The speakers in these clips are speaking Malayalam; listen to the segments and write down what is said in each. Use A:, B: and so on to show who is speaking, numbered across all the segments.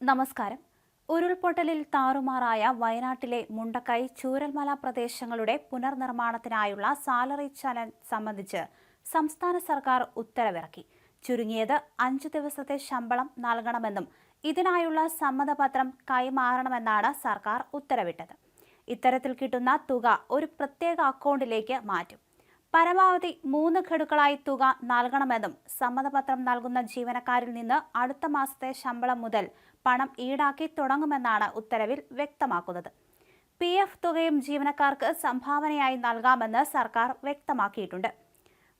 A: നമസ്കാരം. ഉരുൾപൊട്ടലിൽ താറുമാറായ വയനാട്ടിലെ മുണ്ടക്കൈ ചൂരൽമല പ്രദേശങ്ങളുടെ പുനർനിർമ്മാണത്തിനായുള്ള സാലറി ചലഞ്ച് സംബന്ധിച്ച് സംസ്ഥാന സർക്കാർ ഉത്തരവിറക്കി. ചുരുങ്ങിയത് അഞ്ചു ദിവസത്തെ ശമ്പളം നൽകണമെന്നും ഇതിനായുള്ള സമ്മതപത്രം കൈമാറണമെന്നാണ് സർക്കാർ ഉത്തരവിട്ടത്. ഇത്തരത്തിൽ കിട്ടുന്ന തുക ഒരു പ്രത്യേക അക്കൗണ്ടിലേക്ക് മാറ്റും. പരമാവധി മൂന്ന് ഘടുക്കളായി തുക നൽകണമെന്നും സമ്മതപത്രം നൽകുന്ന ജീവനക്കാരിൽ നിന്ന് അടുത്ത മാസത്തെ ശമ്പളം മുതൽ പണം ഈടാക്കി തുടങ്ങുമെന്നാണ് ഉത്തരവിൽ വ്യക്തമാക്കുന്നത്. പി എഫ് തുകയും ജീവനക്കാർക്ക് സംഭാവനയായി നൽകാമെന്ന് സർക്കാർ വ്യക്തമാക്കിയിട്ടുണ്ട്.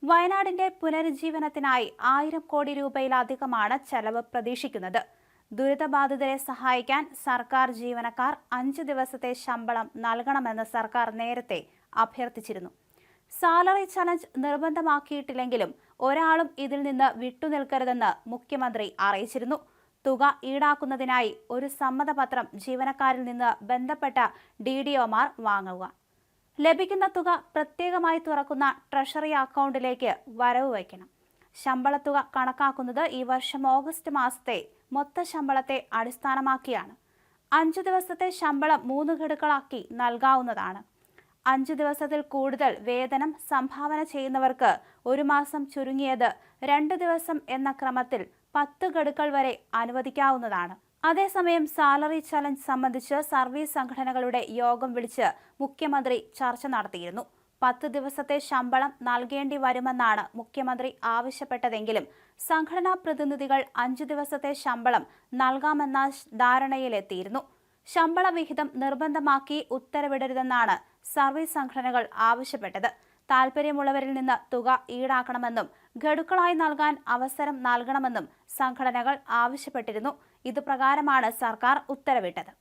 A: വയനാടിന്റെ പുനരുജ്ജീവനത്തിനായി ആയിരം കോടി രൂപയിലധികമാണ് ചെലവ് പ്രതീക്ഷിക്കുന്നത്. ദുരിതബാധിതരെ സഹായിക്കാൻ സർക്കാർ ജീവനക്കാർ അഞ്ച് ദിവസത്തെ ശമ്പളം നൽകണമെന്ന് സർക്കാർ നേരത്തെ അഭ്യർത്ഥിച്ചിരുന്നു. സാലറി ചലഞ്ച് നിർബന്ധമാക്കിയിട്ടില്ലെങ്കിലും ഒരാളും ഇതിൽ നിന്ന് വിട്ടുനിൽക്കരുതെന്ന് മുഖ്യമന്ത്രി അറിയിച്ചിരുന്നു. തുക ഈടാക്കുന്നതിനായി ഒരു സമ്മതപത്രം ജീവനക്കാരിൽ നിന്ന് ബന്ധപ്പെട്ട ഡി ഡി ഒമാർ വാങ്ങുക. ലഭിക്കുന്ന തുക പ്രത്യേകമായി തുറക്കുന്ന ട്രഷറി അക്കൗണ്ടിലേക്ക് വരവ് വയ്ക്കണം. ശമ്പളത്തുക കണക്കാക്കുന്നത് ഈ വർഷം ഓഗസ്റ്റ് മാസത്തെ മൊത്ത ശമ്പളത്തെ അടിസ്ഥാനമാക്കിയാണ്. അഞ്ചു ദിവസത്തെ ശമ്പളം മൂന്ന് ഘടുക്കളാക്കി നൽകാവുന്നതാണ്. അഞ്ചു ദിവസത്തിൽ കൂടുതൽ വേതനം സംഭാവന ചെയ്യുന്നവർക്ക് ഒരു മാസം ചുരുങ്ങിയത് രണ്ട് ദിവസം എന്ന ക്രമത്തിൽ പത്ത് ഗഡുക്കൾ വരെ അനുവദിക്കാവുന്നതാണ്. അതേസമയം സാലറി ചലഞ്ച് സംബന്ധിച്ച് സർവീസ് സംഘടനകളുടെ യോഗം വിളിച്ച് മുഖ്യമന്ത്രി ചർച്ച നടത്തിയിരുന്നു. പത്ത് ദിവസത്തെ ശമ്പളം നൽകേണ്ടി വരുമെന്നാണ് മുഖ്യമന്ത്രി ആവശ്യപ്പെട്ടതെങ്കിലും സംഘടനാ പ്രതിനിധികൾ അഞ്ചു ദിവസത്തെ ശമ്പളം നൽകാമെന്ന ധാരണയിലെത്തിയിരുന്നു. ശമ്പള വിഹിതം നിർബന്ധമാക്കി ഉത്തരവിടരുതെന്നാണ് സർവീസ് സംഘടനകൾ ആവശ്യപ്പെട്ടത്. താൽപ്പര്യമുള്ളവരിൽ നിന്ന് തുക ഈടാക്കണമെന്നും ഗഡുക്കളായി നൽകാൻ അവസരം നൽകണമെന്നും സംഘടനകൾ ആവശ്യപ്പെട്ടിരുന്നു. ഇതുപ്രകാരമാണ് സർക്കാർ ഉത്തരവിട്ടത്.